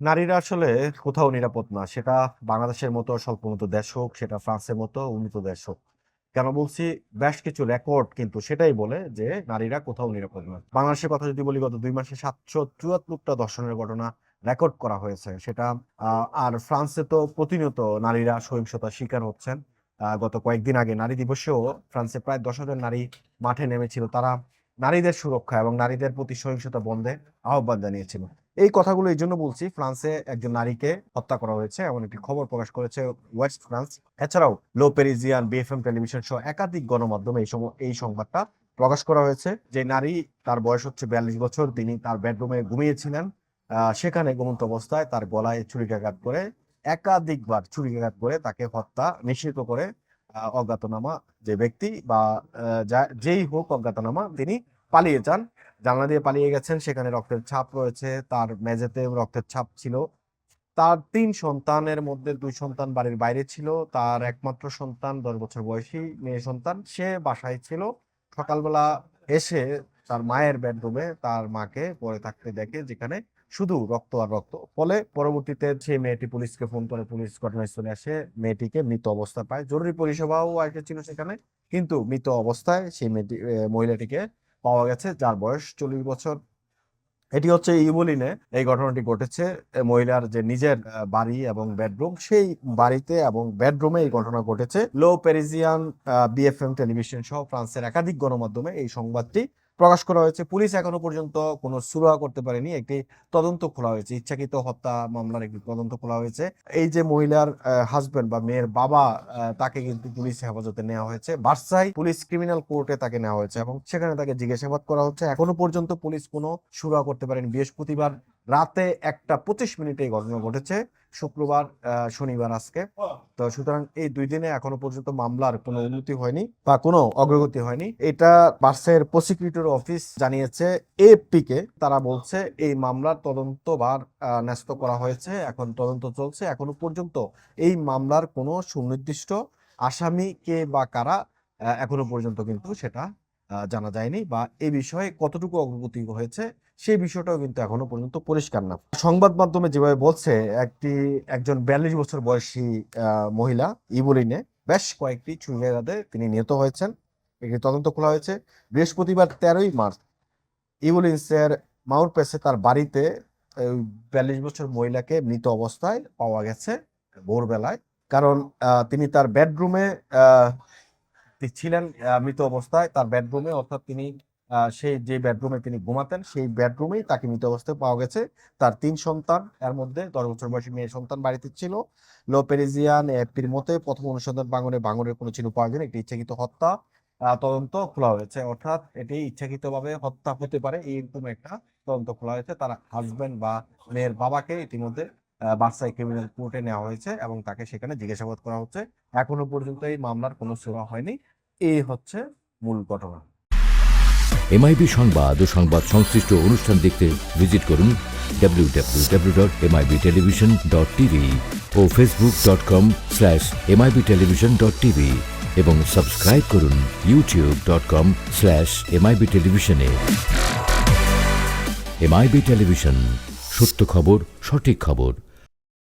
নারীরা আসলে কোথাও নিরাপদ না। সেটা বাংলাদেশের মতো স্বল্পোন্নত দেশ হোক, সেটা ফ্রান্সের মতো উন্নত দেশ হোক। কেন বলছি? বেশ কিছু রেকর্ড কিন্তু সেটাই বলে যে নারীরা কোথাও নিরাপদ নয়। বাংলাদেশের কথা যদি বলি গত ২ মাসে ৭৭৪ টা ধর্ষণের ঘটনা রেকর্ড করা হয়েছে। সেটা আর ফ্রান্সে তো প্রতিনিয়ত নারীরা সহিংসতার শিকার হচ্ছেন। গত কয়েকদিন আগে নারী দিবসেও ফ্রান্সে প্রায় ১০,০০০ নারী মাঠে নেমেছিল। তারা নারীদের সুরক্ষা এবং নারীদের প্রতি সহিংসতা বন্ধে আহ্বান জানিয়েছিল। এই কথাগুলো এই জন্য বলছি ফ্রান্সে একজন নারীকে হত্যা করা হয়েছে এমন একটি খবর প্রকাশ করেছে ওয়েস্ট ফ্রান্স। এছাড়াও লো প্যারিজিয়ান, বিএফএম টেলিভিশন সহ একাধিক গণমাধ্যমে এই সম এই সংবাদটা প্রকাশ করা হয়েছে। যে নারী তার বয়স হচ্ছে ৪২ বছর। তিনি তার বেডরুমে ঘুমিয়েছিলেন। সেখানে ঘুমন্ত অবস্থায় তার গলায় ছুরিকাঘাত করে একাধিকবার ছুরিকাঘাত করে তাকে হত্যা নিশ্চিত করে অজ্ঞাতনামা যে ব্যক্তি বা যেই হোক অজ্ঞাতনামা তিনি পালিয়ে যান। জানালা দিয়ে পালিয়ে গেছেন। সেখানে রক্তের ছাপ রয়েছে। তার মেঝেতেও রক্তের ছাপ ছিল। তার ৩ সন্তানের মধ্যে ২ সন্তান বাড়ির বাইরে ছিল। তার একমাত্র সন্তান ১০ বছর বয়সী মেয়ে সন্তান। সে বাসায় ছিল। সকালবেলা এসে তার মায়ের বেডরুমে তার মাকে পড়ে থাকতে দেখে, যেখানে শুধু রক্ত আর রক্ত। ফলে পরবর্তীতে সেই মেয়েটি পুলিশকে ফোন করে পুলিশ ঘটনাস্থলে আসে, মেয়েটিকে মৃত অবস্থায় পায়। জরুরি পরিষেবাও এসেছিল সেখানে। কিন্তু মৃত অবস্থায় সেই মেয়েটি মহিলাটিকে পাওয়া গেছে যার বয়স ৪০ বছর। এটি হচ্ছে ইভলিনে এই ঘটনাটি ঘটেছে। মহিলার যে নিজের বাড়ি এবং বেডরুম সেই বাড়িতে এবং বেডরুমে এই ঘটনা ঘটেছে। লো প্যারিজিয়ান, বিএফএম টেলিভিশন সহ ফ্রান্সের একাধিক গণমাধ্যমে এই সংবাদটি প্রকাশ করা হয়েছে। পুলিশ এখনও পর্যন্ত কোন সুরাহা করতে পারেনি। একটি তদন্ত খোলা হয়েছে। ইচ্ছাকৃত হত্যা মামলার একটি তদন্ত খোলা হয়েছে। এই যে মহিলার হাজবেন্ড বা মেয়ের বাবা তাকে কিন্তু পুলিশ হেফাজতে নেওয়া হয়েছে। বার্সাই পুলিশ ক্রিমিনাল কোর্টে তাকে নেওয়া হয়েছে এবং সেখানে তাকে জিজ্ঞাসাবাদ করা হচ্ছে। এখনও পর্যন্ত পুলিশ কোনো সুরাহা করতে পারেনি। বৃহস্পতিবার রাতে ১টা ২৫ মিনিটে এই ঘটনা ঘটেছে। শুক্রবার, শনিবার আজকে। তো সুতরাং এই দুই দিনে এখনও পর্যন্ত মামলার কোনো উন্নতি হয়নি বা কোন অগ্রগতি হয়নি। এটা ভার্সাইয়ের প্রসিকিউটর অফিস জানিয়েছে এএফপি-কে। তারা বলছে এই মামলার তদন্তভার ন্যস্ত করা হয়েছে। এখন তদন্ত চলছে। এখনও পর্যন্ত এই মামলার কোনো সুনির্দিষ্ট আসামি কে বা কারা এখনও পর্যন্ত কিন্তু সেটা জানা যায়নি বা এ বিষয়ে কতটুকু অগ্রগতি হয়েছে সেই বিষয়টাও কিন্তু এখনও পর্যন্ত পরিষ্কার না। সংবাদ মাধ্যমে যেভাবে বলছে, একটি, একজন ৪২ বছর বয়সী মহিলা ইভলিনে বেশ কয়েকটি ছুরিকাঘাতে তিনি নিহত হয়েছেন। একটি তদন্ত খোলা হয়েছে। বৃহস্পতিবার ১৩ই মার্চ ইভলিন্সের মাউরপেসে তার বাড়িতে ৪২ বছর মহিলাকে মৃত অবস্থায় পাওয়া গেছে ভোরবেলায়। কারণ তিনি তার বেডরুমে ছিলেন মৃত অবস্থায়। তার বেডরুমে অর্থাৎ তিনি সেই যে বেডরুমে তিনি ঘুমাতেন, সেই বেডরুমেই তাকে মৃত অবস্থায় পাওয়া গেছে। তার তিন সন্তান, এর মধ্যে ১০ বছর বয়সী মেয়ে সন্তান বাড়িতে ছিল। লো এএফপির মতে প্রথম অনুসন্ধান ভাঙনে ভাঙনের কোনো চিহ্ন পাওয়া যায়নি। একটি ইচ্ছাকৃত হত্যা তদন্ত খোলা হয়েছে। অর্থাৎ এটি ইচ্ছাকৃতভাবে হত্যা হতে পারে, এরকম একটা তদন্ত খোলা হয়েছে। তার হাজবেন্ড বা মেয়ের বাবাকে ইতিমধ্যে ভার্সাই ক্রিমিনাল কোর্টে নেওয়া হয়েছে এবং তাকে সেখানে জিজ্ঞাসাবাদ করা হচ্ছে। এখনও পর্যন্ত এই মামলার কোনো সুরাহা হয়নি। এই হচ্ছে মূল ঘটনা। এমআইবি সংবাদ ও সংবাদ সংশ্লিষ্ট অনুষ্ঠান দেখতে ভিজিট করুন www.mibtelevision.tv ও facebook.com/mibtelevision.tv এবং সাবস্ক্রাইব করুন youtube.com/mibtelevision এ এমআইবি টেলিভিশন সত্য খবর, সঠিক খবর